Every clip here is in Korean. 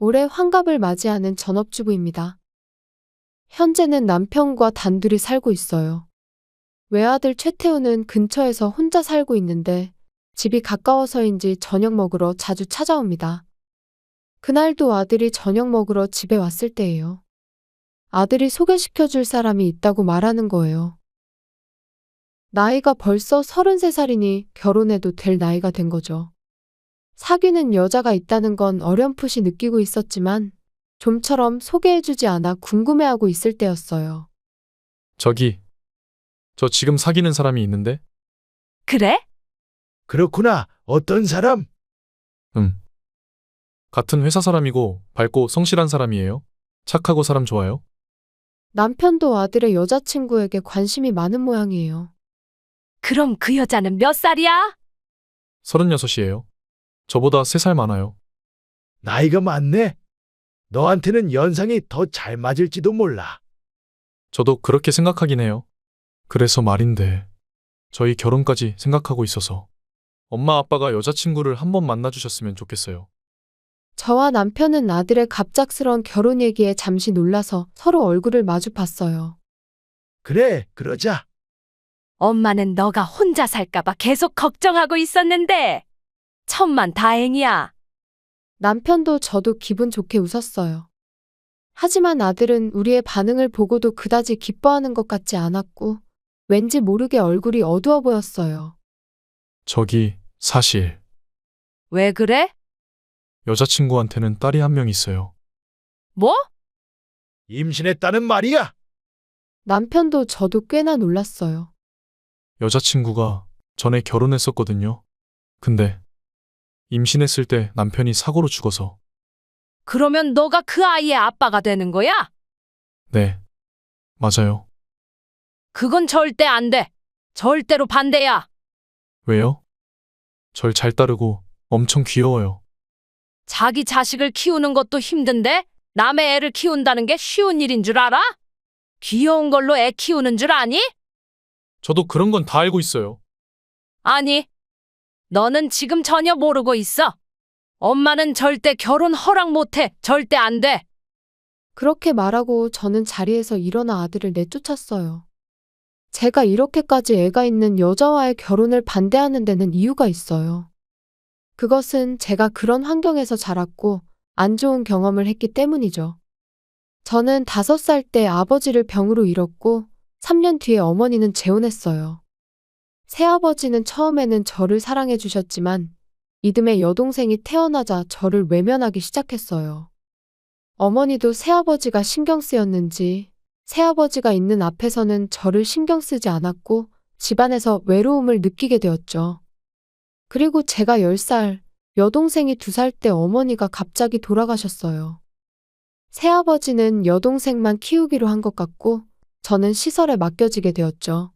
올해 환갑을 맞이하는 전업주부입니다. 현재는 남편과 단둘이 살고 있어요. 외아들 최태우는 근처에서 혼자 살고 있는데 집이 가까워서인지 저녁 먹으러 자주 찾아옵니다. 그날도 아들이 저녁 먹으러 집에 왔을 때예요. 아들이 소개시켜 줄 사람이 있다고 말하는 거예요. 나이가 벌써 33살이니 결혼해도 될 나이가 된 거죠. 사귀는 여자가 있다는 건 어렴풋이 느끼고 있었지만 좀처럼 소개해주지 않아 궁금해하고 있을 때였어요. 저기, 저 지금 사귀는 사람이 있는데? 그래? 그렇구나. 어떤 사람? 응. 같은 회사 사람이고 밝고 성실한 사람이에요. 착하고 사람 좋아요. 남편도 아들의 여자친구에게 관심이 많은 모양이에요. 그럼 그 여자는 몇 살이야? 36이에요. 저보다 3살 많아요. 나이가 많네. 너한테는 연상이 더 잘 맞을지도 몰라. 저도 그렇게 생각하긴 해요. 그래서 말인데, 저희 결혼까지 생각하고 있어서 엄마 아빠가 여자친구를 한번 만나주셨으면 좋겠어요. 저와 남편은 아들의 갑작스런 결혼 얘기에 잠시 놀라서 서로 얼굴을 마주 봤어요. 그래, 그러자. 엄마는 너가 혼자 살까봐 계속 걱정하고 있었는데. 천만 다행이야. 남편도 저도 기분 좋게 웃었어요. 하지만 아들은 우리의 반응을 보고도 그다지 기뻐하는 것 같지 않았고, 왠지 모르게 얼굴이 어두워 보였어요. 저기, 사실, 왜 그래? 여자친구한테는 딸이 한 명 있어요. 뭐? 임신했다는 말이야. 남편도 저도 꽤나 놀랐어요. 여자친구가 전에 결혼했었거든요. 근데, 임신했을 때 남편이 사고로 죽어서, 그러면 너가 그 아이의 아빠가 되는 거야? 네. 맞아요. 그건 절대 안 돼. 절대로 반대야. 왜요? 절 잘 따르고 엄청 귀여워요. 자기 자식을 키우는 것도 힘든데 남의 애를 키운다는 게 쉬운 일인 줄 알아? 귀여운 걸로 애 키우는 줄 아니? 저도 그런 건 다 알고 있어요. 아니. 너는 지금 전혀 모르고 있어. 엄마는 절대 결혼 허락 못해. 절대 안 돼. 그렇게 말하고 저는 자리에서 일어나 아들을 내쫓았어요. 제가 이렇게까지 애가 있는 여자와의 결혼을 반대하는 데는 이유가 있어요. 그것은 제가 그런 환경에서 자랐고 안 좋은 경험을 했기 때문이죠. 저는 다섯 살 때 아버지를 병으로 잃었고 3년 뒤에 어머니는 재혼했어요. 새아버지는 처음에는 저를 사랑해 주셨지만 이듬해 여동생이 태어나자 저를 외면하기 시작했어요. 어머니도 새아버지가 신경 쓰였는지 새아버지가 있는 앞에서는 저를 신경 쓰지 않았고 집안에서 외로움을 느끼게 되었죠. 그리고 제가 10살, 여동생이 2살 때 어머니가 갑자기 돌아가셨어요. 새아버지는 여동생만 키우기로 한 것 같고 저는 시설에 맡겨지게 되었죠.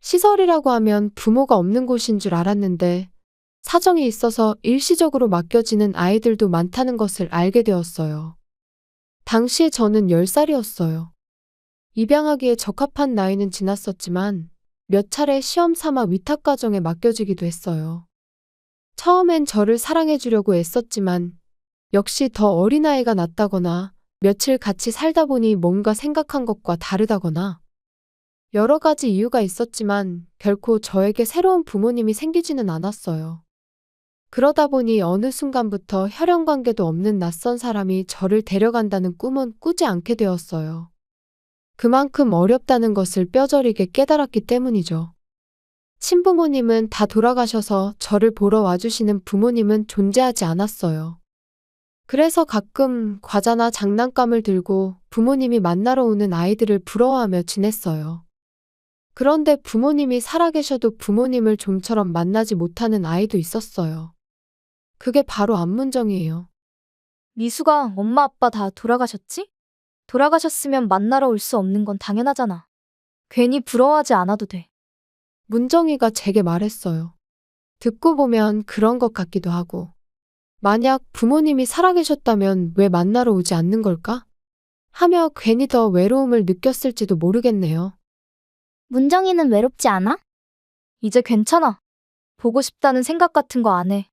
시설이라고 하면 부모가 없는 곳인 줄 알았는데 사정이 있어서 일시적으로 맡겨지는 아이들도 많다는 것을 알게 되었어요. 당시에 저는 10살이었어요. 입양하기에 적합한 나이는 지났었지만 몇 차례 시험 삼아 위탁가정에 맡겨지기도 했어요. 처음엔 저를 사랑해주려고 애썼지만 역시 더 어린아이가 낫다거나 며칠 같이 살다 보니 뭔가 생각한 것과 다르다거나 여러 가지 이유가 있었지만 결코 저에게 새로운 부모님이 생기지는 않았어요. 그러다 보니 어느 순간부터 혈연 관계도 없는 낯선 사람이 저를 데려간다는 꿈은 꾸지 않게 되었어요. 그만큼 어렵다는 것을 뼈저리게 깨달았기 때문이죠. 친부모님은 다 돌아가셔서 저를 보러 와주시는 부모님은 존재하지 않았어요. 그래서 가끔 과자나 장난감을 들고 부모님이 만나러 오는 아이들을 부러워하며 지냈어요. 그런데 부모님이 살아계셔도 부모님을 좀처럼 만나지 못하는 아이도 있었어요. 그게 바로 안문정이에요. 미수가 엄마 아빠 다 돌아가셨지? 돌아가셨으면 만나러 올 수 없는 건 당연하잖아. 괜히 부러워하지 않아도 돼. 문정이가 제게 말했어요. 듣고 보면 그런 것 같기도 하고. 만약 부모님이 살아계셨다면 왜 만나러 오지 않는 걸까? 하며 괜히 더 외로움을 느꼈을지도 모르겠네요. 문정이는 외롭지 않아? 이제 괜찮아. 보고 싶다는 생각 같은 거 안 해.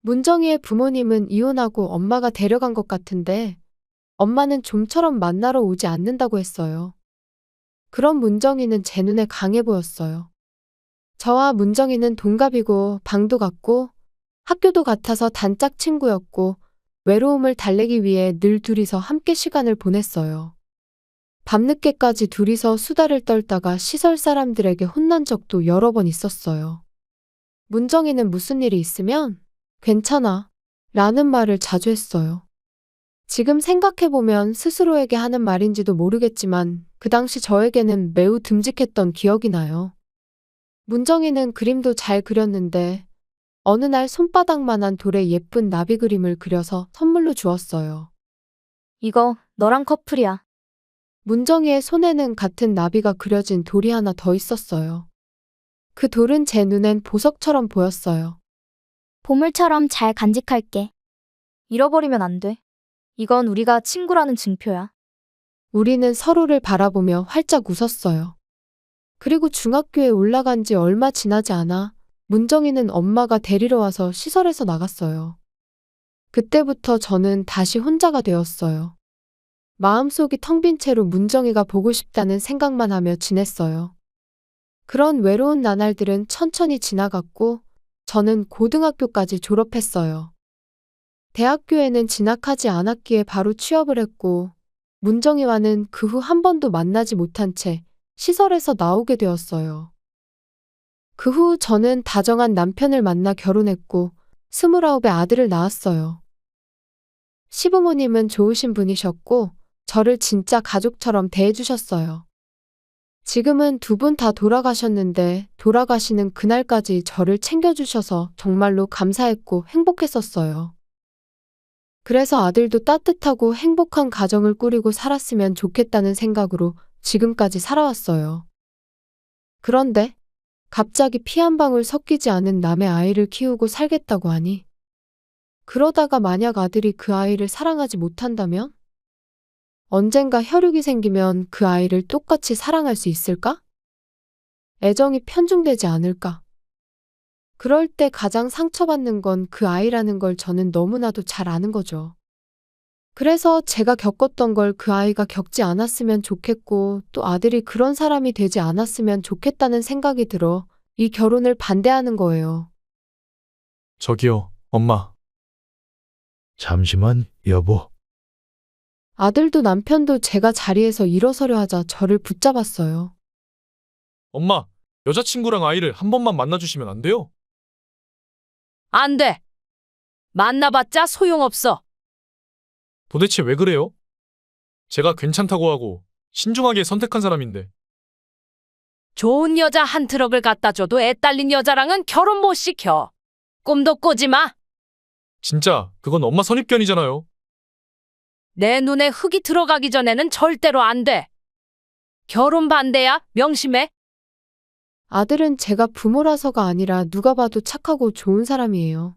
문정희의 부모님은 이혼하고 엄마가 데려간 것 같은데 엄마는 좀처럼 만나러 오지 않는다고 했어요. 그런 문정희는 제 눈에 강해 보였어요. 저와 문정희는 동갑이고 방도 같고 학교도 같아서 단짝 친구였고 외로움을 달래기 위해 늘 둘이서 함께 시간을 보냈어요. 밤늦게까지 둘이서 수다를 떨다가 시설 사람들에게 혼난 적도 여러 번 있었어요. 문정희는 무슨 일이 있으면 괜찮아 라는 말을 자주 했어요. 지금 생각해보면 스스로에게 하는 말인지도 모르겠지만 그 당시 저에게는 매우 듬직했던 기억이 나요. 문정희는 그림도 잘 그렸는데 어느 날 손바닥만한 돌에 예쁜 나비 그림을 그려서 선물로 주었어요. 이거 너랑 커플이야. 문정희의 손에는 같은 나비가 그려진 돌이 하나 더 있었어요. 그 돌은 제 눈엔 보석처럼 보였어요. 보물처럼 잘 간직할게. 잃어버리면 안 돼. 이건 우리가 친구라는 증표야. 우리는 서로를 바라보며 활짝 웃었어요. 그리고 중학교에 올라간 지 얼마 지나지 않아 문정희는 엄마가 데리러 와서 시설에서 나갔어요. 그때부터 저는 다시 혼자가 되었어요. 마음속이 텅 빈 채로 문정희가 보고 싶다는 생각만 하며 지냈어요. 그런 외로운 나날들은 천천히 지나갔고 저는 고등학교까지 졸업했어요. 대학교에는 진학하지 않았기에 바로 취업을 했고 문정희와는 그 후 한 번도 만나지 못한 채 시설에서 나오게 되었어요. 그 후 저는 다정한 남편을 만나 결혼했고 스물아홉의 아들을 낳았어요. 시부모님은 좋으신 분이셨고 저를 진짜 가족처럼 대해주셨어요. 지금은 두 분 다 돌아가셨는데 돌아가시는 그날까지 저를 챙겨주셔서 정말로 감사했고 행복했었어요. 그래서 아들도 따뜻하고 행복한 가정을 꾸리고 살았으면 좋겠다는 생각으로 지금까지 살아왔어요. 그런데 갑자기 피 한 방울 섞이지 않은 남의 아이를 키우고 살겠다고 하니 그러다가 만약 아들이 그 아이를 사랑하지 못한다면? 언젠가 혈육이 생기면 그 아이를 똑같이 사랑할 수 있을까? 애정이 편중되지 않을까? 그럴 때 가장 상처받는 건 그 아이라는 걸 저는 너무나도 잘 아는 거죠. 그래서 제가 겪었던 걸 그 아이가 겪지 않았으면 좋겠고 또 아들이 그런 사람이 되지 않았으면 좋겠다는 생각이 들어 이 결혼을 반대하는 거예요. 저기요, 엄마. 잠시만, 여보. 아들도 남편도 제가 자리에서 일어서려 하자 저를 붙잡았어요. 엄마, 여자친구랑 아이를 한 번만 만나주시면 안 돼요? 안 돼. 만나봤자 소용없어. 도대체 왜 그래요? 제가 괜찮다고 하고 신중하게 선택한 사람인데. 좋은 여자 한 트럭을 갖다 줘도 애 딸린 여자랑은 결혼 못 시켜. 꿈도 꾸지 마. 진짜 그건 엄마 선입견이잖아요. 내 눈에 흙이 들어가기 전에는 절대로 안 돼. 결혼 반대야, 명심해. 아들은 제가 부모라서가 아니라 누가 봐도 착하고 좋은 사람이에요.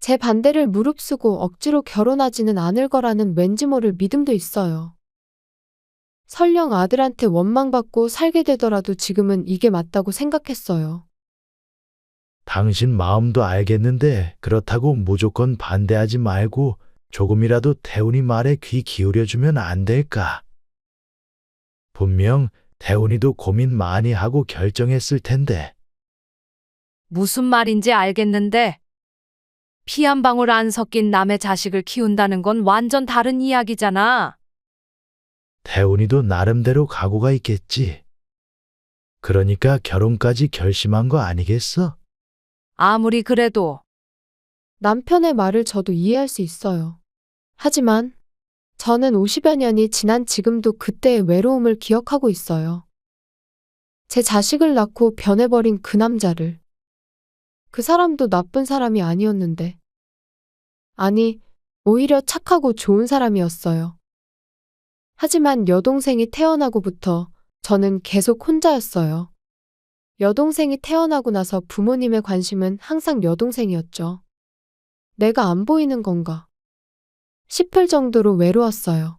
제 반대를 무릅쓰고 억지로 결혼하지는 않을 거라는 왠지 모를 믿음도 있어요. 설령 아들한테 원망받고 살게 되더라도 지금은 이게 맞다고 생각했어요. 당신 마음도 알겠는데 그렇다고 무조건 반대하지 말고 조금이라도 태훈이 말에 귀 기울여주면 안 될까? 분명 태훈이도 고민 많이 하고 결정했을 텐데 무슨 말인지 알겠는데. 피 한 방울 안 섞인 남의 자식을 키운다는 건 완전 다른 이야기잖아. 태훈이도 나름대로 각오가 있겠지. 그러니까 결혼까지 결심한 거 아니겠어? 아무리 그래도 남편의 말을 저도 이해할 수 있어요. 하지만 저는 50여 년이 지난 지금도 그때의 외로움을 기억하고 있어요. 제 자식을 낳고 변해버린 그 남자를. 그 사람도 나쁜 사람이 아니었는데. 아니, 오히려 착하고 좋은 사람이었어요. 하지만 여동생이 태어나고부터 저는 계속 혼자였어요. 여동생이 태어나고 나서 부모님의 관심은 항상 여동생이었죠. 내가 안 보이는 건가? 싶을 정도로 외로웠어요.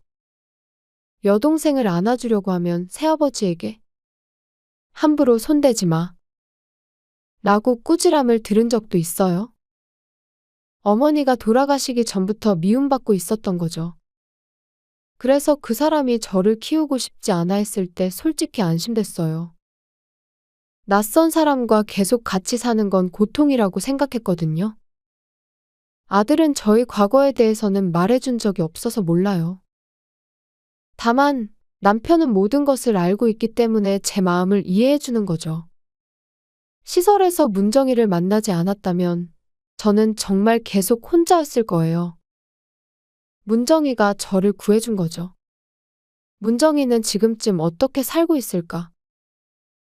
여동생을 안아주려고 하면 새아버지에게 함부로 손대지 마. 라고 꾸지람을 들은 적도 있어요. 어머니가 돌아가시기 전부터 미움받고 있었던 거죠. 그래서 그 사람이 저를 키우고 싶지 않아 했을 때 솔직히 안심됐어요. 낯선 사람과 계속 같이 사는 건 고통이라고 생각했거든요. 아들은 저희 과거에 대해서는 말해준 적이 없어서 몰라요. 다만 남편은 모든 것을 알고 있기 때문에 제 마음을 이해해주는 거죠. 시설에서 문정이를 만나지 않았다면 저는 정말 계속 혼자였을 거예요. 문정이가 저를 구해준 거죠. 문정이는 지금쯤 어떻게 살고 있을까?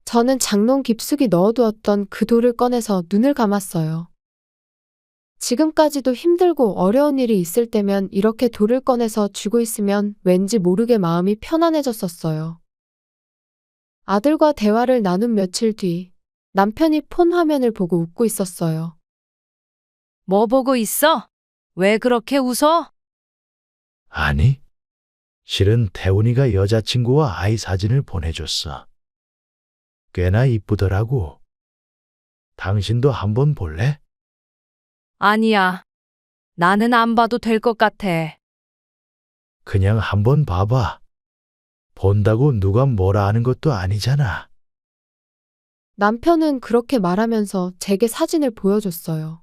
저는 장롱 깊숙이 넣어두었던 그 돌을 꺼내서 눈을 감았어요. 지금까지도 힘들고 어려운 일이 있을 때면 이렇게 돌을 꺼내서 쥐고 있으면 왠지 모르게 마음이 편안해졌었어요. 아들과 대화를 나눈 며칠 뒤 남편이 폰 화면을 보고 웃고 있었어요. 뭐 보고 있어? 왜 그렇게 웃어? 아니, 실은 태훈이가 여자친구와 아이 사진을 보내줬어. 꽤나 이쁘더라고. 당신도 한번 볼래? 아니야. 나는 안 봐도 될 것 같아. 그냥 한번 봐봐. 본다고 누가 뭐라 하는 것도 아니잖아. 남편은 그렇게 말하면서 제게 사진을 보여줬어요.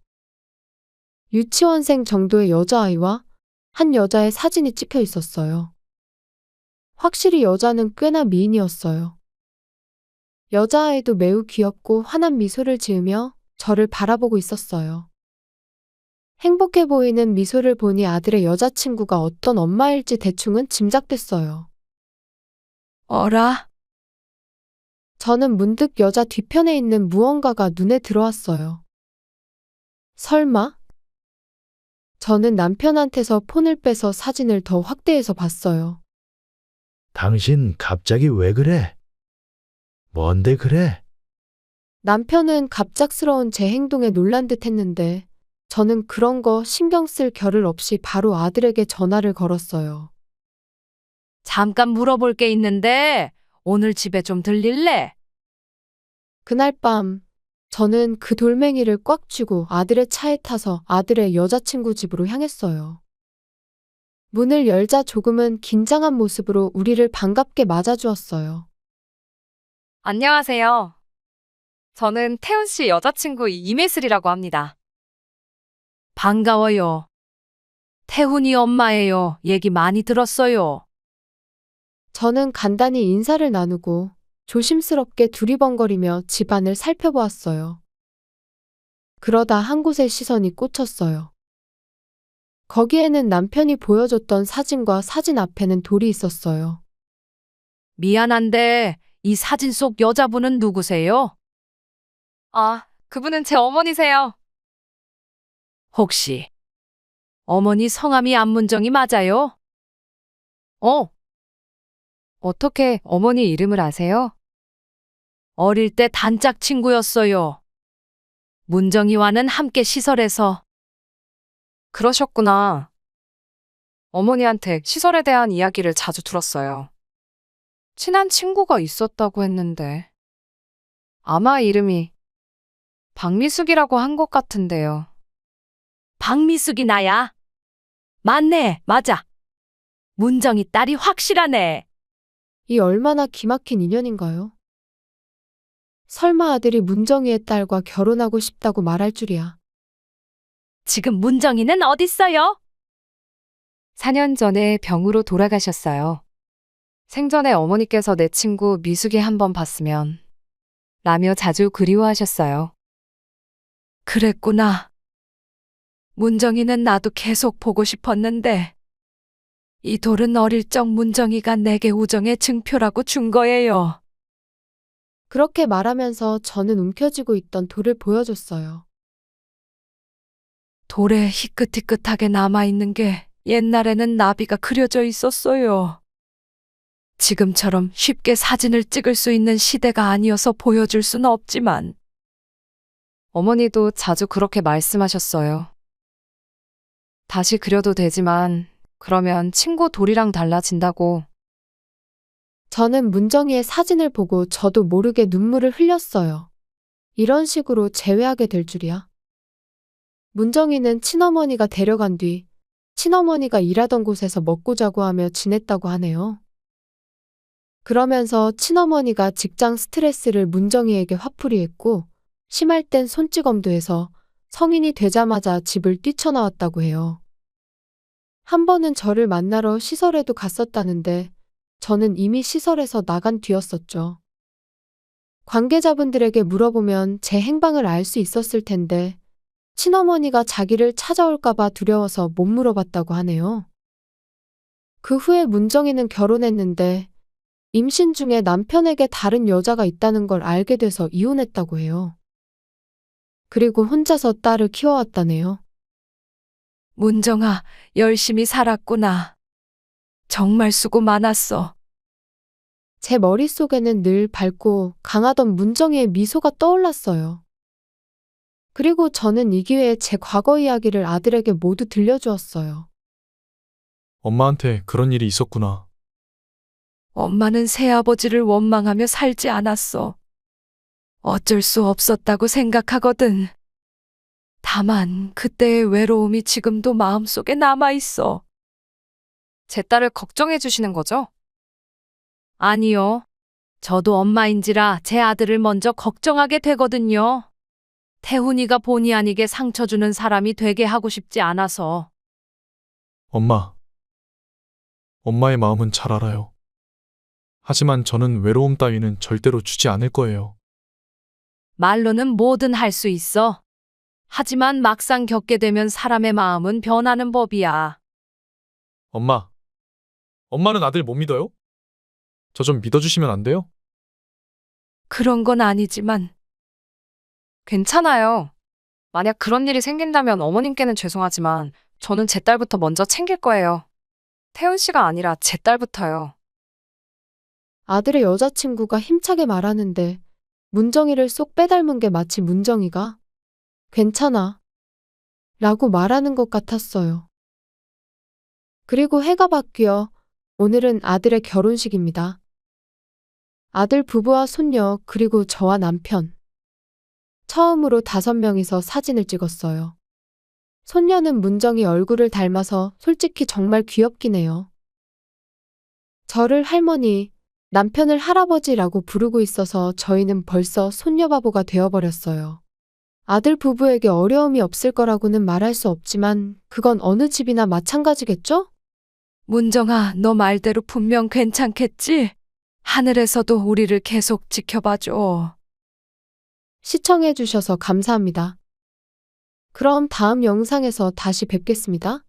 유치원생 정도의 여자아이와 한 여자의 사진이 찍혀 있었어요. 확실히 여자는 꽤나 미인이었어요. 여자아이도 매우 귀엽고 환한 미소를 지으며 저를 바라보고 있었어요. 행복해 보이는 미소를 보니 아들의 여자친구가 어떤 엄마일지 대충은 짐작됐어요. 어라? 저는 문득 여자 뒤편에 있는 무언가가 눈에 들어왔어요. 설마? 저는 남편한테서 폰을 빼서 사진을 더 확대해서 봤어요. 당신 갑자기 왜 그래? 뭔데 그래? 남편은 갑작스러운 제 행동에 놀란 듯 했는데 저는 그런 거 신경 쓸 겨를 없이 바로 아들에게 전화를 걸었어요. 잠깐 물어볼 게 있는데 오늘 집에 좀 들릴래? 그날 밤 저는 그 돌멩이를 꽉 쥐고 아들의 차에 타서 아들의 여자친구 집으로 향했어요. 문을 열자 조금은 긴장한 모습으로 우리를 반갑게 맞아주었어요. 안녕하세요. 저는 태훈 씨 여자친구 이매슬이라고 합니다. 반가워요. 태훈이 엄마예요. 얘기 많이 들었어요. 저는 간단히 인사를 나누고 조심스럽게 두리번거리며 집안을 살펴보았어요. 그러다 한 곳에 시선이 꽂혔어요. 거기에는 남편이 보여줬던 사진과 사진 앞에는 돌이 있었어요. 미안한데 이 사진 속 여자분은 누구세요? 아, 그분은 제 어머니세요. 혹시 어머니 성함이 안문정이 맞아요? 어. 어떻게 어머니 이름을 아세요? 어릴 때 단짝 친구였어요. 문정이와는 함께 시설에서 그러셨구나. 어머니한테 시설에 대한 이야기를 자주 들었어요. 친한 친구가 있었다고 했는데. 아마 이름이 박미숙이라고 한 것 같은데요. 박미숙이 나야. 맞네, 맞아. 문정이 딸이 확실하네. 이 얼마나 기막힌 인연인가요? 설마 아들이 문정이의 딸과 결혼하고 싶다고 말할 줄이야. 지금 문정이는 어딨어요? 4년 전에 병으로 돌아가셨어요. 생전에 어머니께서 내 친구 미숙이 한 번 봤으면 라며 자주 그리워하셨어요. 그랬구나. 문정이는 나도 계속 보고 싶었는데 이 돌은 어릴 적 문정이가 내게 우정의 증표라고 준 거예요. 그렇게 말하면서 저는 움켜쥐고 있던 돌을 보여줬어요. 돌에 희끗희끗하게 남아있는 게 옛날에는 나비가 그려져 있었어요. 지금처럼 쉽게 사진을 찍을 수 있는 시대가 아니어서 보여줄 수는 없지만 어머니도 자주 그렇게 말씀하셨어요. 다시 그려도 되지만 그러면 친구 돌이랑 달라진다고 저는 문정이의 사진을 보고 저도 모르게 눈물을 흘렸어요. 이런 식으로 재회하게 될 줄이야. 문정이는 친어머니가 데려간 뒤 친어머니가 일하던 곳에서 먹고 자고 하며 지냈다고 하네요. 그러면서 친어머니가 직장 스트레스를 문정이에게 화풀이했고 심할 땐 손찌검도 해서 성인이 되자마자 집을 뛰쳐나왔다고 해요. 한 번은 저를 만나러 시설에도 갔었다는데 저는 이미 시설에서 나간 뒤였었죠. 관계자분들에게 물어보면 제 행방을 알 수 있었을 텐데 친어머니가 자기를 찾아올까봐 두려워서 못 물어봤다고 하네요. 그 후에 문정이는 결혼했는데 임신 중에 남편에게 다른 여자가 있다는 걸 알게 돼서 이혼했다고 해요. 그리고 혼자서 딸을 키워왔다네요. 문정아, 열심히 살았구나. 정말 수고 많았어. 제 머릿속에는 늘 밝고 강하던 문정이의 미소가 떠올랐어요. 그리고 저는 이 기회에 제 과거 이야기를 아들에게 모두 들려주었어요. 엄마한테 그런 일이 있었구나. 엄마는 새아버지를 원망하며 살지 않았어. 어쩔 수 없었다고 생각하거든. 다만 그때의 외로움이 지금도 마음속에 남아있어. 제 딸을 걱정해 주시는 거죠? 아니요. 저도 엄마인지라 제 아들을 먼저 걱정하게 되거든요. 태훈이가 본의 아니게 상처 주는 사람이 되게 하고 싶지 않아서. 엄마. 엄마의 마음은 잘 알아요. 하지만 저는 외로움 따위는 절대로 주지 않을 거예요. 말로는 뭐든 할 수 있어. 하지만 막상 겪게 되면 사람의 마음은 변하는 법이야. 엄마. 엄마는 아들 못 믿어요? 저 좀 믿어주시면 안 돼요? 그런 건 아니지만 괜찮아요. 만약 그런 일이 생긴다면 어머님께는 죄송하지만 저는 제 딸부터 먼저 챙길 거예요. 태훈 씨가 아니라 제 딸부터요. 아들의 여자친구가 힘차게 말하는데 문정이를 쏙 빼닮은 게 마치 문정이가 괜찮아 라고 말하는 것 같았어요. 그리고 해가 바뀌어 오늘은 아들의 결혼식입니다. 아들 부부와 손녀 그리고 저와 남편. 처음으로 다섯 명이서 사진을 찍었어요. 손녀는 문정이 얼굴을 닮아서 솔직히 정말 귀엽긴 해요. 저를 할머니, 남편을 할아버지라고 부르고 있어서 저희는 벌써 손녀바보가 되어버렸어요. 아들 부부에게 어려움이 없을 거라고는 말할 수 없지만 그건 어느 집이나 마찬가지겠죠? 문정아, 너 말대로 분명 괜찮겠지? 하늘에서도 우리를 계속 지켜봐줘. 시청해주셔서 감사합니다. 그럼 다음 영상에서 다시 뵙겠습니다.